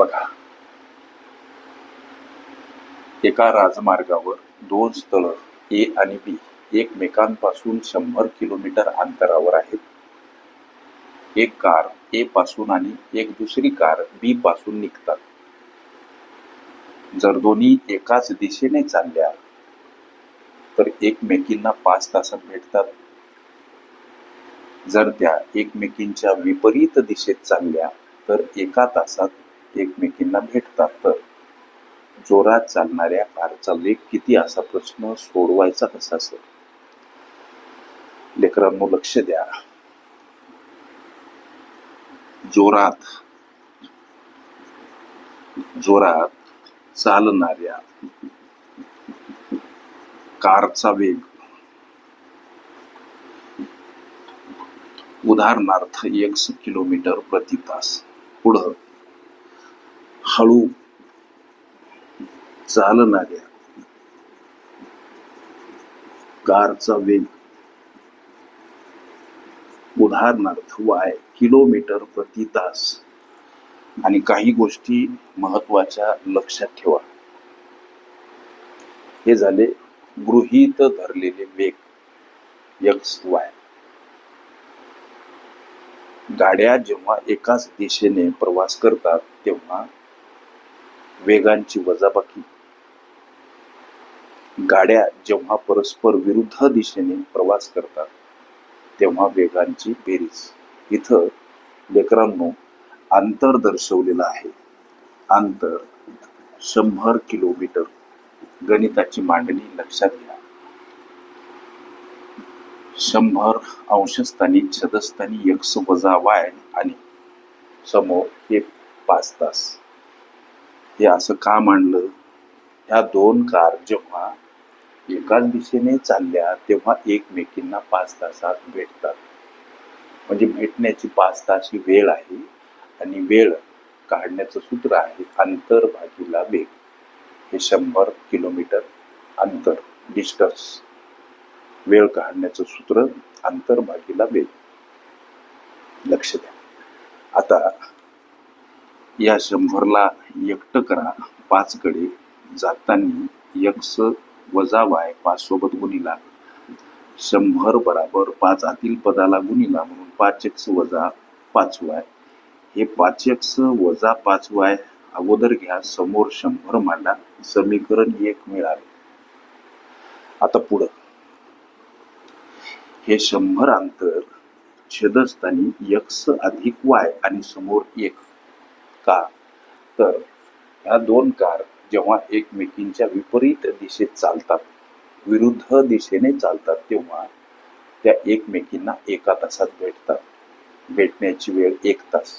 बघा. एका राजमार्गावर दोन स्थळ ए आणि बी एकमेकांपासून शंभर किलोमीटर अंतरावर आहेत. एक कार ए पासून आणि एक दुसरी कार बी पासून निघतात. जर दोन्ही एकाच दिशेने चालल्या तर एकमेकींना पाच तासात भेटतात. जर त्या एकमेकींच्या विपरीत दिशेत चालल्या तर एका तासात एकमेकींना भेटतात. तर जोरात चालणाऱ्या कारचा लेख किती असा प्रश्न सोडवायचा कसा असेल लेकरांनो लक्ष द्या. जोरात जोरात चालणाऱ्या कारचा वेग. उदाहरणार्थ एक किलोमीटर प्रति तास. पुढं हळू चालणाऱ्या कारचा वेग उदाहरणार्थ वाय किलोमीटर प्रति तास. आणि काही गोष्टी महत्त्वाच्या लक्षात ठेवा. हे झाले गृहीत धरलेले वेग एक्स वाय गाड्या जेव्हा एकाच दिशेने प्रवास करतात तेव्हा वेगांची वजाबाकी. गाड्या जेव्हा परस्पर विरुद्ध दिशेने प्रवास करतात तेव्हा वेगांची बेरीज. इथं लेकरांनो अंतर दर्शवलेलं आहे. अंतर शंभर किलोमीटर. गणिताची मांडणी लक्षात घ्या. शंभर अंशस्थानी छदस्थानी एक्स वजा वाय आणि समोर हे पाच तास. हे असं का मांडलं? ह्या दोन कार जेव्हा एकाच दिशेने चालल्या तेव्हा एकमेकींना पाच तासात भेटतात. म्हणजे भेटण्याची पाच तास ही वेळ आहे आणि वेळ काढण्याचं सूत्र आहे अंतर भागीला वेग. हे शंभर किलोमीटर अंतर डिस्टन्स. वेळ काढण्याचं सूत्र अंतर भागीला वेग. लक्ष द्या. आता या शंभरला एकटं करा. पाचकडे जातानी जाताना यक्स वजा वाय पाच सोबत गुणिला. शंभर बराबर पाच आतील पदाला गुणिला म्हणून पाच एक्स वजा पाच वाय. हे पाच एक्स वजा पाच वाय अगोदर घ्या. समोर शंभर मांडा. समीकरण एक मिळाले. आता पुढं. हे शंभर अंतर छेदस्थानी यक्स अधिक वाय आणि समोर एक. का तर ह्या दोन कार जेव्हा एकमेकींच्या विपरीत दिशेत चालतात विरुद्ध दिशेने चालतात तेव्हा त्या एकमेकींना एका तासात भेटतात. भेटण्याची वेळ एक तास.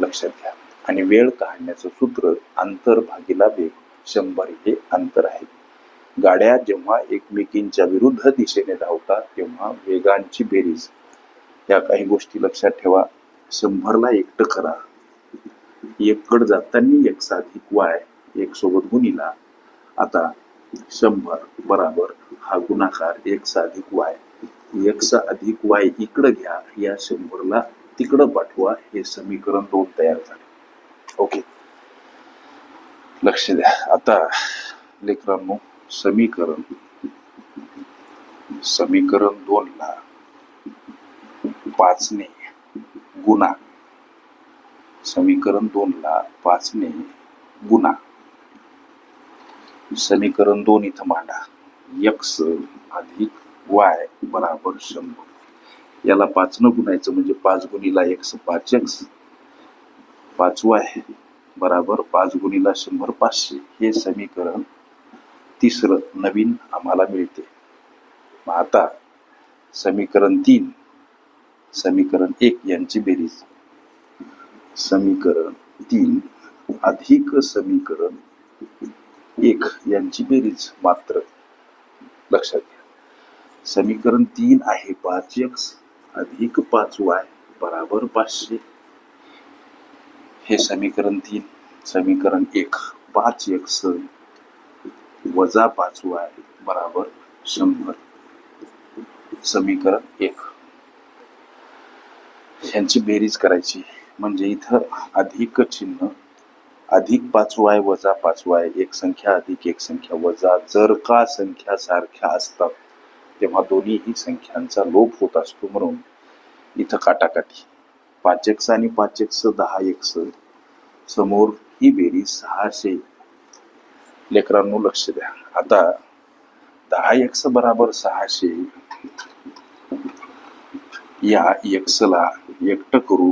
लक्षात घ्या. आणि वेळ काढण्याचं सूत्र अंतर भागीला वेग शंभर हे अंतर आहे. गाड्या जेव्हा एकमेकींच्या विरुद्ध दिशेने धावतात तेव्हा वेगांची बेरीज. या काही गोष्टी लक्षात ठेवा. शंभरला एकटं करा. एककड जाताना एक साधिक वाय एक सोबत गुणीला. आता शंभर बराबर हा गुणाकार एक अधिक वाय. एक अधिक वाय इकडं घ्या या शंभरला तिकडं पाठवा हे समीकरण दोन तयार झाले. ओके. लक्ष द्या. आता लेकरांनो समीकरण. समीकरण दोन ला पाचने गुणा समीकरण दोन ला पाचने गुणा समीकरण दोन इथं मांडा. यक्स अधिक वाय बराबर शंभर. याला पाचनं गुणायचं म्हणजे पाच गुणीला एक्स पाच एक्स पाच वाय बराबर पाच गुणीला शंभर पाचशे. हे समीकरण तिसरं नवीन आम्हाला मिळते. मग आता समीकरण तीन समीकरण एक यांची बेरीज. समीकरण तीन अधिक समीकरण एक यांची बेरीज मात्र. लक्षात घ्या. समीकरण तीन आहे पाच एक्स अधिक पाच वाय बराबर पाचशे. हे समीकरण तीन समीकरण एक पाच एक्स वजा पाच वाय बराबर शंभर. समीकरण एक. यांची बेरीज करायची. म्हणजे इथं अधिक चिन्ह अधिक पाचवाय वजा पाचवाय एक संख्या अधिक एक संख्या वजा जर का संख्या सारख्या असतात तेव्हा दोन्हीही संख्यांचा लोप होत असतो म्हणून इथं काटाकाटी पाच एक्स आणि पाच एक्स दहा एक्स समोर ही बेरीज सहाशे. लेकरांनो लक्ष द्या. आता दहा एक्स बराबर सहाशे. या एक्सला एकटं करू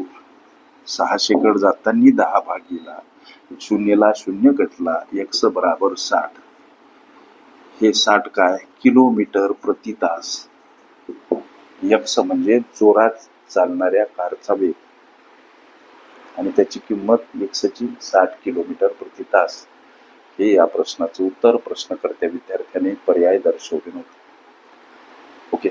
सहाशे कड जाताना दहा भागीला. शून्यला शून्य कटला एक्स बराबर साठ. हे साठ काय? किलोमीटर प्रति तास. यक्स म्हणजे जोरात चालणाऱ्या कारचा वेग. आणि त्याची किंमत एक्सची साठ किलोमीटर प्रति तास. हे या प्रश्नाचं उत्तर प्रश्नकर्त्या विद्यार्थ्याने पर्याय दर्शवले नव्हते. ओके.